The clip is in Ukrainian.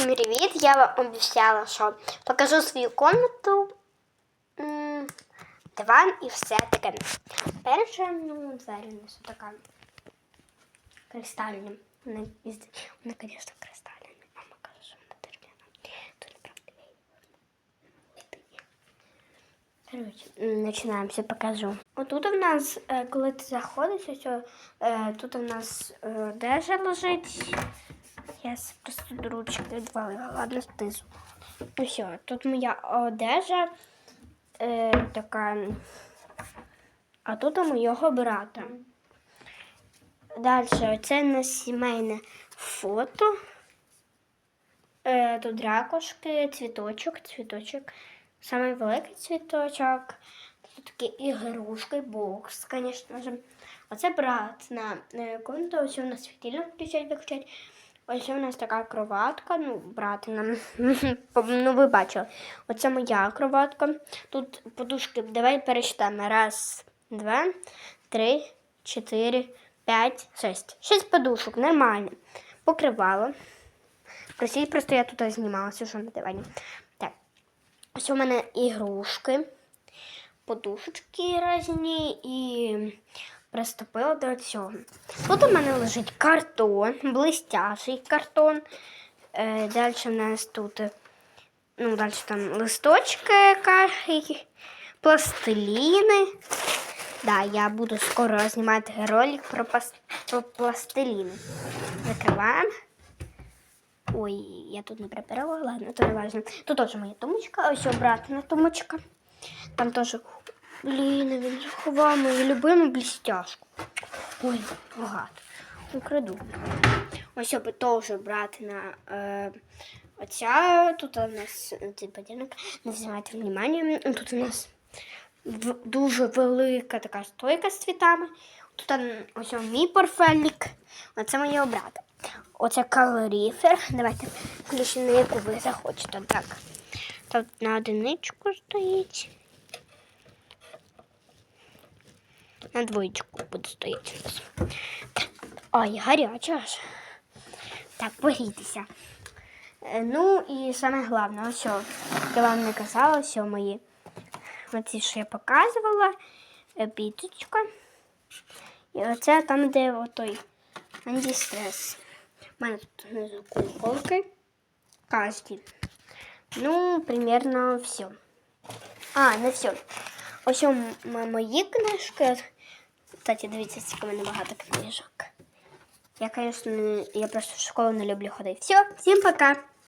Всім привіт! Я вам обіцяла, що покажу свою комнату, диван і все таке. Перше, ну, двері у нас така кристальні. Вони, із- вони звісно, кристальні. Мама каже, що вона дерев'яна. То неправда я її Коротше, м, починаємося, покажу. Отут у нас, е, коли ти заходиш, е, тут у нас е, одежа лежить. Я просто до ручки відвалила, ладно, знизу. Ну все, тут моя одежа е, така. А тут у моєго брата. Далі, оце у нас сімейне фото. Е, тут ракушки, цвіточок, цвіточок. Самий великий цвіточок. Тут такі ігрушки, бокс, звісно. Оце брат на е, комнату, ось у нас світильник включать, виключать. Ось у нас така кроватка, ну, брат нам, ну ви бачили. Оце моя кроватка. Тут подушки, давай перечитаємо. Раз, два, три, чотири, п'ять, шість. Шість подушок, нормально. Покривало. Простіть, просто я тут знімалася, що на дивані. Так. Ось у мене ігрушки, подушечки різні і приступила до цього. Тут у мене лежить картон, блистяший картон. Е, далі у нас тут е, ну, далі там листочки, пластиліни. Да, я буду скоро знімати ролик про, пас- про пластиліни. Закриваємо. Ой, я тут не прибирала, ладно, то не важно. Тут теж моя тумочка, ось обратна тумочка. Там теж, блін, він заховав мою любиму блістяшку. Ой, багато. Украду. Ось аби теж брати на е, оця. Тут у нас цей поділок. Не знімайте внимання. Тут у нас дуже велика така стойка з цвітами. Тут ось мій портфельник. Оце моє брата. Оце калоріфер. Давайте включимо, на яку ви захочете. Так. Тут на одиничку стоїть. На двоєчку буде стояти. Ой, гаряча аж. Так, погрітися. Е, Ну саме головне, ось що я вам не казала, ось мої. Оці, що я показувала, е, піточка. І оце там, де отой антистрес. У мене тут внизу куколки. Касті. Ну, примерно все. А, не все. Ось мої книжки. Кстати, дивіться, скільки мене багато книжок. Я, звісно, я просто в школу не люблю ходити. Все, всім пока.